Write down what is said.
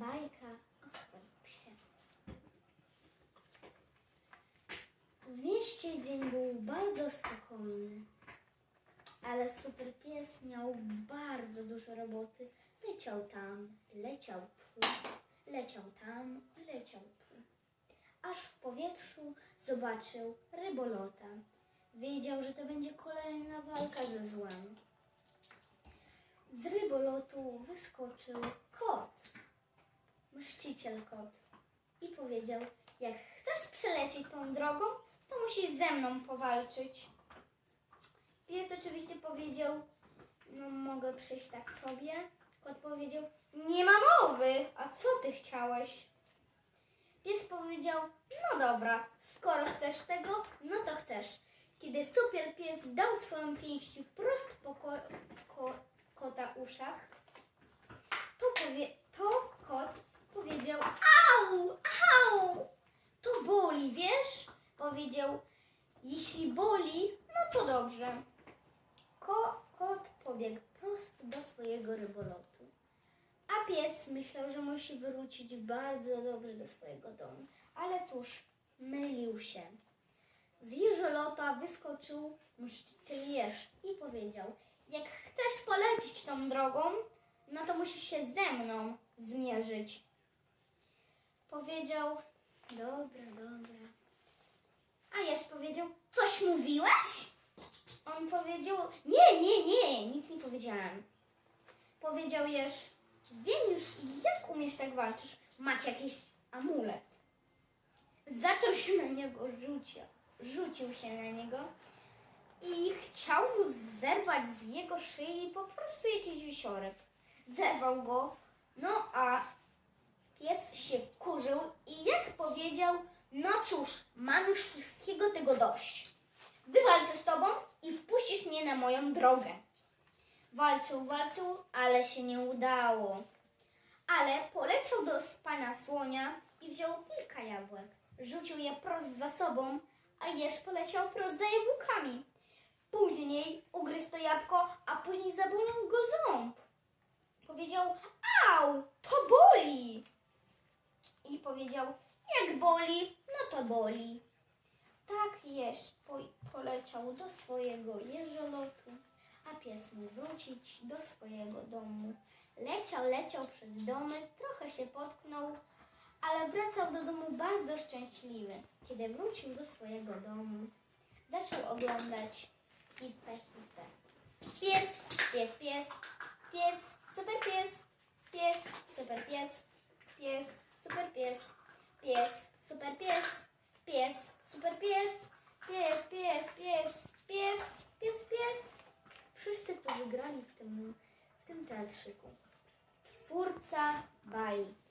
Bajka o super psie. W mieście dzień był bardzo spokojny, ale super pies miał bardzo dużo roboty. Leciał tam, leciał tu, leciał tam, leciał tu. Aż w powietrzu zobaczył rybolota. Wiedział, że to będzie kolejna walka ze złem. Z rybolotu wyskoczył kot, mszciciel kot, i powiedział: Jak chcesz przelecieć tą drogą, to musisz ze mną powalczyć. Pies oczywiście powiedział: No, mogę przyjść tak sobie. Kot powiedział: Nie ma mowy, a co ty chciałeś? Pies powiedział: No dobra, skoro chcesz tego, no to chcesz. Kiedy super pies dał swoją pięścią prost po ko- ko- kota uszach, to, powie- to kot powiedział: Au, au, to boli, wiesz? Powiedział: Jeśli boli, no to dobrze. Ko- kot pobiegł prosto do swojego rybolotu. A pies myślał, że musi wrócić bardzo dobrze do swojego domu. Ale cóż, mylił się. Z jeżolota wyskoczył mszczyciel jeż i powiedział: Jak chcesz polecieć tą drogą, no to musisz się ze mną zmierzyć. Powiedział: Dobra, dobra. Powiedział: Coś mówiłeś? On powiedział: Nie, nie, nie, nic nie powiedziałem. Powiedział jeż: Wiem już, jak umiesz tak walczysz. Macie jakiś amulet. Zaczął się na niego rzucić. Rzucił się na niego i chciał mu zerwać z jego szyi po prostu jakiś wisiorek. Zerwał go, no a pies się wkurzył i jak powiedział, no cóż, mam już wszystkiego tego dość. Wywalczę z tobą i wpuścisz mnie na moją drogę. Walczył, walczył, ale się nie udało. Ale poleciał do pana słonia i wziął kilka jabłek. Rzucił je prost za sobą, a jeż poleciał prost za jabłkami. Później ugryzł to jabłko, a później zabolał go ząb. Powiedział, au, to boli. I powiedział, jak boli, no to boli. Tak jeż po, poleciał do swojego jeżolotu, a pies mógł wrócić do swojego domu. Leciał, leciał przed domem, trochę się potknął, ale wracał do domu bardzo szczęśliwy. Kiedy wrócił do swojego domu, zaczął oglądać hipę, hipę. Pies, pies, pies, pies, super pies, Pies, pies, pies, pies, pies, pies. Wszyscy, którzy grali w tym, w tym teatrzyku. Twórca bajki.